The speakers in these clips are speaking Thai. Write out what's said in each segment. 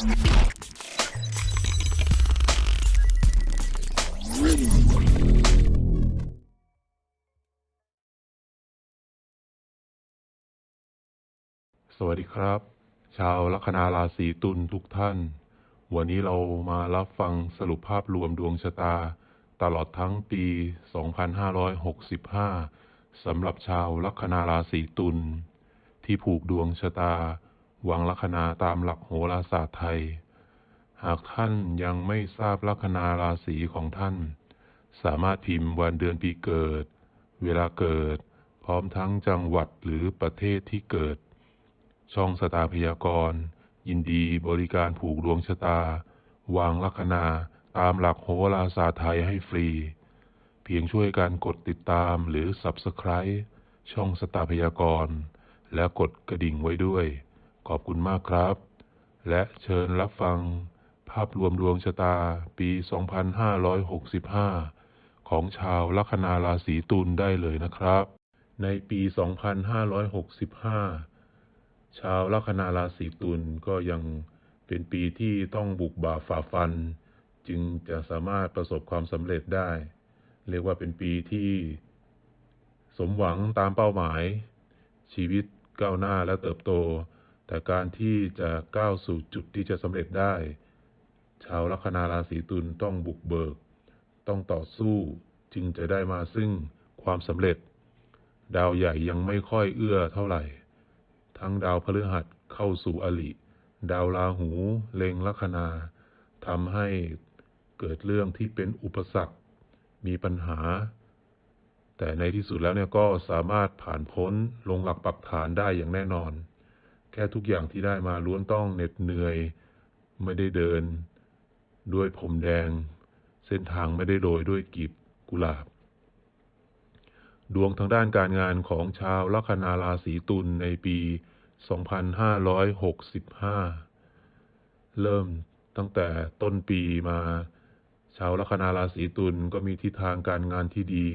สวัสดีครับ ชาวลัคนาราศีตุลทุกท่าน วันนี้เรามารับฟังสรุปภาพรวมดวงชะตา ตลอดทั้งปี 2565 สำหรับชาวลัคนาราศีตุลที่ผูกดวงชะตา วางลัคนาตามหลักโหราศาสตร์ไทย หากท่านยังไม่ทราบลัคนาราศีของท่าน สามารถพิมพ์วันเดือนปีเกิด เวลาเกิด พร้อมทั้งจังหวัดหรือประเทศที่เกิด ช่องสตาพยากรณ์ยินดีบริการผูกดวงชะตา วางลัคนาตามหลักโหราศาสตร์ไทยให้ฟรี เพียงช่วยการกดติดตามหรือ Subscribe ช่องสตาพยากรณ์และกดกระดิ่งไว้ด้วย ขอบคุณมากครับ และเชิญรับฟัง ภาพรวมดวงชะตาปี 2565 ของชาวลัคนาราศีตุลได้เลยนะครับ ในปี 2565 ชาวลัคนาราศีตุลก็ยังเป็นปีที่ต้องบุกบ่าฝ่าฟัน จึงจะสามารถประสบความสำเร็จได้ เรียกว่าเป็นปีที่สมหวังตามเป้าหมาย ชีวิตก้าวหน้าและเติบโต แต่การที่จะก้าวสู่จุดที่จะสำเร็จได้ ชาวลัคนาราศีตุลต้องบุกเบิก ต้องต่อสู้จึงจะได้มาซึ่งความสำเร็จ ดาวใหญ่ยังไม่ค่อยเอื้อเท่าไหร่ ทั้งดาวพฤหัสเข้าสู่อลิดาวราหูเล็งลัคนาทำให้เกิดเรื่องที่เป็นอุปสรรค มีปัญหา แต่ในที่สุดแล้วเนี่ยก็สามารถผ่านพ้นลงหลักปักฐานได้อย่างแน่นอน ค่ทุกอย่างที่ได้มาล้วนต้องเหน็ดเหนื่อย ไม่ได้เดิน ด้วยผมแดง เส้นทางไม่ได้โรยด้วยกลีบกุหลาบ ดวงทางด้านการงานของชาวลัคนาราศีตุลในปี 2565 เริ่มตั้งแต่ต้นปีมา ชาวลัคนาราศีตุลก็มีทิศทางการงานที่ดี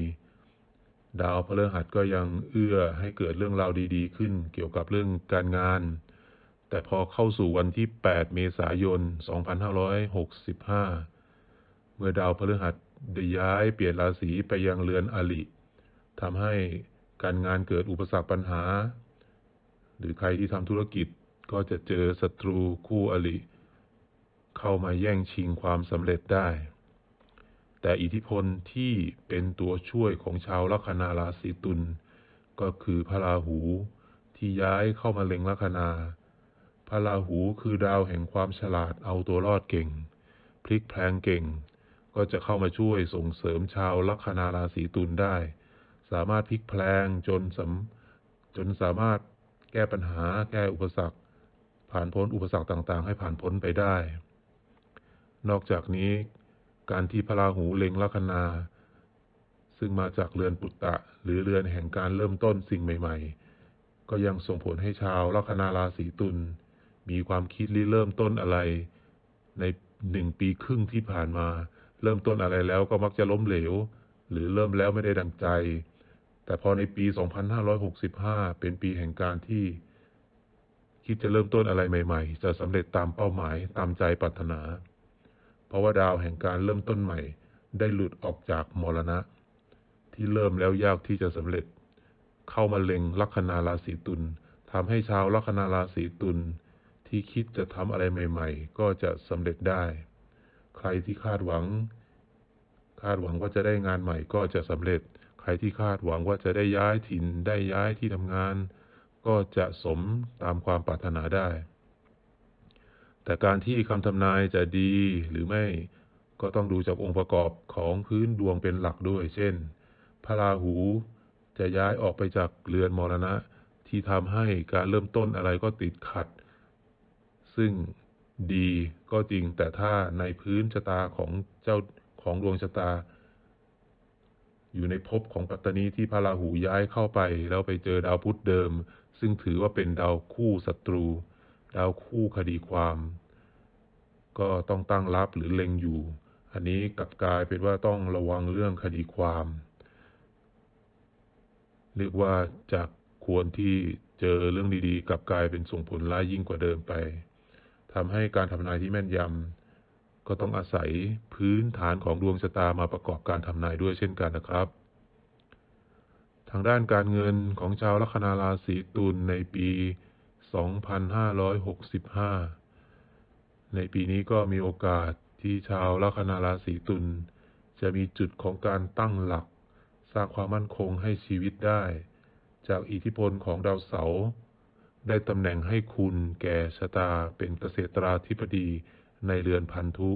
ดาวพฤหัสก็ยังเอื้อให้เกิดเรื่องราวดีๆ ขึ้นเกี่ยวกับเรื่องการงาน แต่พอเข้าสู่วันที่ 8 เมษายน 2565 เมื่อดาวพฤหัสได้ย้ายเปลี่ยนราศีไปยังเรือนอลิทำให้การงานเกิดอุปสรรคปัญหา หรือใครที่ทำธุรกิจก็จะเจอศัตรูคู่อลิเข้ามาแย่งชิงความสำเร็จได้ แต่อิทธิพลที่เป็นตัวช่วยของชาวลัคนาราศีตุลก็คือพระราหูที่ย้ายเข้ามาเล็งลัคนา พระราหูคือดาวแห่งความฉลาดเอาตัวรอดเก่ง พลิกแพลงเก่ง ก็จะเข้ามาช่วยส่งเสริมชาวลัคนาราศีตุลได้ สามารถพลิกแพลงจนสำจนสามารถแก้ปัญหาแก้อุปสรรค ผ่านพ้นอุปสรรคต่างๆ ให้ผ่านพ้นไปได้ นอกจากนี้ การที่พระราหูเล็งลัคนา ซึ่งมาจากเรือนปุตตะ หรือเรือนแห่งการเริ่มต้นสิ่งใหม่ ๆ ก็ยังส่งผลให้ชาวลัคนาราศีตุลมีความคิดริเริ่มต้นอะไร ในหนึ่งปีครึ่งที่ผ่านมา เริ่มต้นอะไรแล้วก็มักจะล้มเหลว หรือเริ่มแล้วไม่ได้ดังใจ แต่พอในปี 2565 เป็นปีแห่งการที่คิดจะเริ่มต้นอะไรใหม่ ๆ จะสำเร็จตามเป้าหมายตามใจปรารถนา ราะว่าดาวแห่งการเริ่มต้นใหม่ ได้หลุดออกจากมรณะ ที่เริ่มแล้วยากที่จะสำเร็จ เข้ามาเล็งลัคนาราศีตุลทำให้ชาวลัคนาราศีตุลที่คิดจะทำอะไรใหม่ ๆ ก็จะสำเร็จได้ ใครที่คาดหวัง คาดหวังว่าจะได้งานใหม่ก็จะสำเร็จ ใครที่คาดหวังว่าจะได้ย้ายถิ่นได้ย้ายที่ทำงาน ก็จะสมตามความปรารถนาได้ แต่การที่คำทำนายจะดีหรือไม่ก็ต้องดูจากองค์ประกอบของพื้นดวงเป็นหลักด้วย เช่น พระราหูจะย้ายออกไปจากเรือนมรณะ ที่ทำให้การเริ่มต้นอะไรก็ติดขัด ซึ่งดีก็จริงแต่ถ้าในพื้นชะตาของเจ้าของดวงชะตา อยู่ในภพของปัตตานีที่พระราหูย้ายเข้าไป แล้วไปเจอดาวพุธเดิม ซึ่งถือว่าเป็นดาวคู่ศัตรู ดาวคู่คดีความ ก็ต้องตั้งรับหรือเล็งอยู่ อันนี้กลับกลายเป็นว่าต้องระวังเรื่องคดีความ เรียกว่าจากควรที่เจอเรื่องดีๆกลับกลายเป็นส่งผลร้ายยิ่งกว่าเดิมไปททำให้การทำนายที่แม่นยำก็ต้องอาศัยพื้นฐานของดวงชะตามาประกอบการทำนายด้วยเช่นกันนะครับ ทางด้านการเงินของชาวลัคนาราศีตุลในปี 2565 ในปีนี้ก็มีโอกาสที่ชาวลัคนาราศีตุลจะมีจุดของการตั้งหลัก สร้างความมั่นคงให้ชีวิตได้ จากอิทธิพลของดาวเสาร์ได้ตำแหน่งให้คุณแก่ชะตาเป็นเกษตราธิบดีในเรือนพันธุ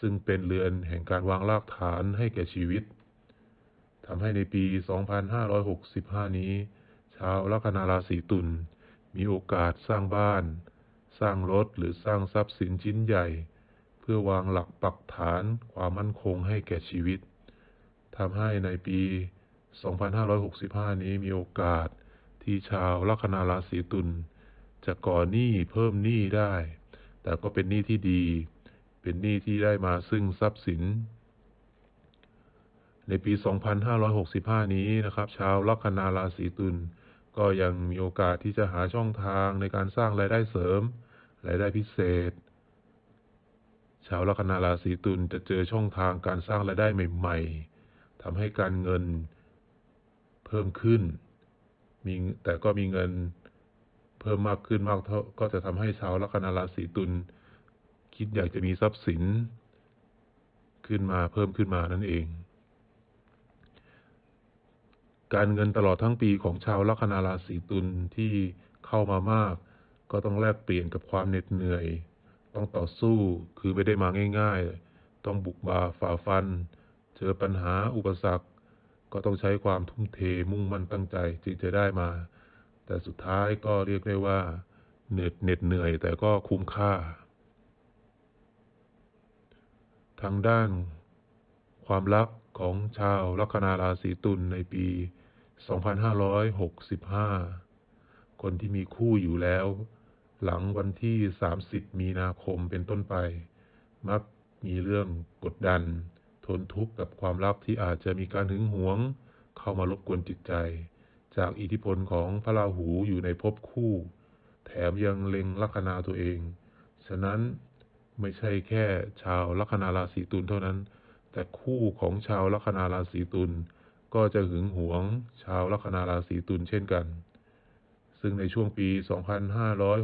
ซึ่งเป็นเรือนแห่งการวางรากฐานให้แก่ชีวิตทำให้ในปี 2565 นี้ ชาวลัคนาราศีตุล มีโอกาสสร้างบ้าน สร้างรถหรือสร้างทรัพย์สินชิ้นใหญ่ เพื่อวางหลักปักฐานความมั่นคงให้แก่ชีวิตทำให้ในปี 2565 นี้มีโอกาสที่ชาวลัคนาราศีตุลจะก่อหนี้เพิ่มหนี้ได้ แต่ก็เป็นหนี้ที่ดี เป็นหนี้ที่ได้มาซึ่งทรัพย์สิน ในปี 2565 นี้นะครับ ชาวลัคนาราศีตุล ก็ยังมีโอกาสที่จะหาช่องทางในการสร้างรายได้เสริม รายได้พิเศษ ชาวลัคนาราศีตุลจะเจอช่องทางการสร้างรายได้ใหม่ๆทำให้การเงินเพิ่มขึ้น มีแต่ก็มีเงินเพิ่มมากขึ้นมากเท่าก็จะทำให้ชาวลัคนาราศีตุลคิดอยากจะมีทรัพย์สิน ขึ้นมาเพิ่มขึ้นมานั่นเอง การเงินตลอดทั้งปีของชาวลัคนาราศีตุลที่เข้ามามาก ก็ต้องแลกเปลี่ยนกับความเหน็ดเหนื่อย ต้องต่อสู้คือไม่ได้มาง่ายๆ ต้องบุกบาฝ่าฟัน เจอปัญหาอุปสรรค ก็ต้องใช้ความทุ่มเทมุ่งมั่นตั้งใจจึงจะได้มา แต่สุดท้ายก็เรียกได้ว่า เหน็ดเหน็ดเหนื่อยแต่ก็คุ้มค่า ทางด้านความรักของชาวลัคนาราศีตุลในปี 2565 คนที่มีคู่อยู่แล้ว หลังวันที่ 30 มีนาคมเป็นต้นไป มักมีเรื่องกดดัน ทนทุกข์กับความรักที่อาจจะมีการหึงหวง เข้ามารบกวนจิตใจ จากอิทธิพลของพระราหูอยู่ในภพคู่ แถมยังเล็งลัคนาตัวเอง ฉะนั้นไม่ใช่แค่ชาวลัคนาราศีตุลเท่านั้น แต่คู่ของชาวลัคนาราศีตุล ก็จะหึงหวงชาวลัคนาราศีตุลเช่นกัน ซึ่งในช่วงปี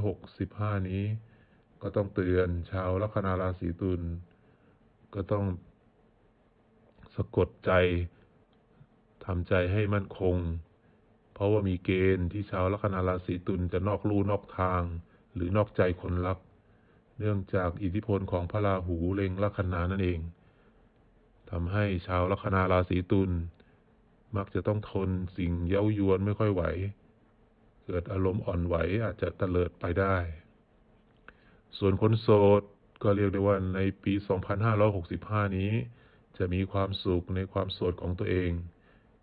2565 นี้ ก็ต้องเตือนชาวลัคนาราศีตุลก็ต้องสะกดใจทำใจให้มั่นคง เพราะว่ามีเกณฑ์ที่ชาวลัคนาราศีตุลจะนอกลู่นอกทาง หรือนอกใจคนรัก เนื่องจากอิทธิพลของพระราหูเล็งลัคนานั่นเองทำให้ชาวลัคนาราศีตุล มักจะต้องทนสิ่งเย้ายวนไม่ค่อยไหว เกิดอารมณ์อ่อนไหวอาจจะเตลิดไปได้ ส่วนคนโสดก็เรียกได้ว่าในปี 2565 นี้ จะมีความสุขในความโสดของตัวเอง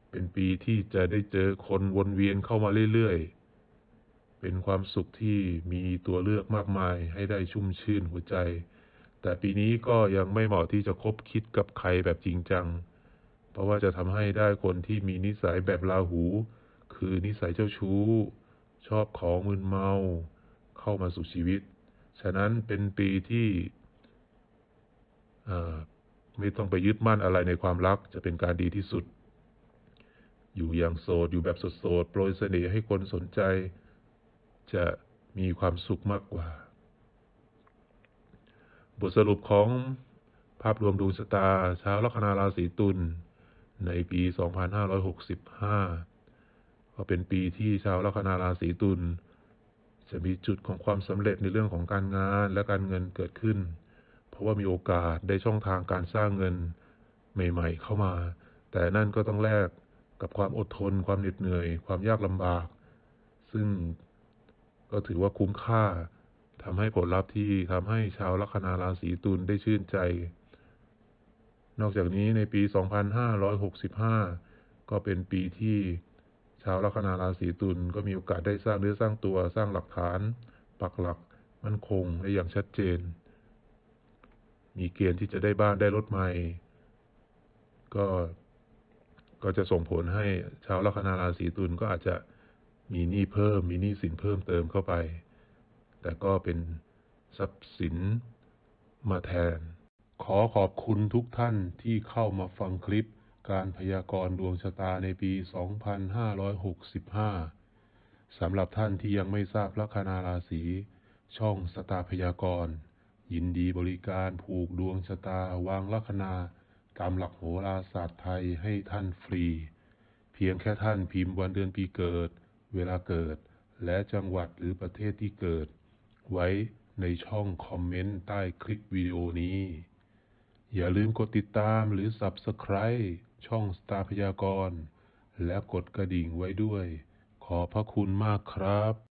เป็นปีที่จะได้เจอคนวนเวียนเข้ามาเรื่อยๆ เป็นความสุขที่มีตัวเลือกมากมายให้ได้ชุ่มชื่นหัวใจ แต่ปีนี้ก็ยังไม่เหมาะที่จะคบคิดกับใครแบบจริงจัง เพราะว่าจะทำให้ได้คนที่มีนิสัยแบบราหู คือนิสัยเจ้าชู้ ชอบของมึนเมา เข้ามาสู่ชีวิต ฉะนั้นเป็นปีที่ไม่ต้องไปยึดมั่นอะไรในความรักจะเป็นการดีที่สุด อยู่อย่างโสด อยู่แบบโสดๆโปรยเสน่ห์ให้คนสนใจ จะมีความสุขมากกว่า บทสรุปของภาพรวมดวงชะตาชาวลัคนาราศีตุล ในปี 2565 ก็เป็นปีที่ชาวลัคนาราศีตุลจะมีจุดของความสำเร็จในเรื่องของการงานและการเงินเกิดขึ้น เพราะว่ามีโอกาสได้ช่องทางการสร้างเงินใหม่ๆเข้ามา แต่นั่นก็ต้องแลกกับความอดทน ความเหน็ดเหนื่อย ความยากลำบาก ซึ่งก็ถือว่าคุ้มค่าทำให้ผลลัพธ์ที่ทำให้ชาวลัคนาราศีตุลได้ชื่นใจ นอกจากนี้ในปี 2565 ก็เป็นปีที่ชาวลัคนาราศีตุลก็มีโอกาสได้สร้างเนื้อสร้างตัวสร้างหลักฐาน ปักหลักมั่นคงได้อย่างชัดเจน มีเกณฑ์ที่จะได้บ้านได้รถใหม่ ก็ก็จะส่งผลให้ชาวลัคนาราศีตุลก็อาจจะมีหนี้เพิ่ม มีหนี้สินเพิ่มเติมเข้าไป แต่ก็เป็นทรัพย์สินมาแทน ขอขอบคุณทุกท่านที่เข้ามาฟังคลิปการพยากรณ์ดวงชะตาในปี 2565 สำหรับท่านที่ยังไม่ทราบลัคนาราศี ช่องสตาร์พยากรณ์ ยินดีบริการผูกดวงชะตาวางลัคนาตามหลักโหราศาสตร์ไทยให้ท่านฟรี เพียงแค่ท่านพิมพ์วันเดือนปีเกิด เวลาเกิด และจังหวัดหรือประเทศที่เกิด ไว้ในช่องคอมเมนต์ใต้คลิปวิดีโอนี้ อย่าลืมกดติดตามหรือ Subscribe ช่องสตาร์พยากรณ์และกดกระดิ่งไว้ด้วย ขอพระคุณมากครับ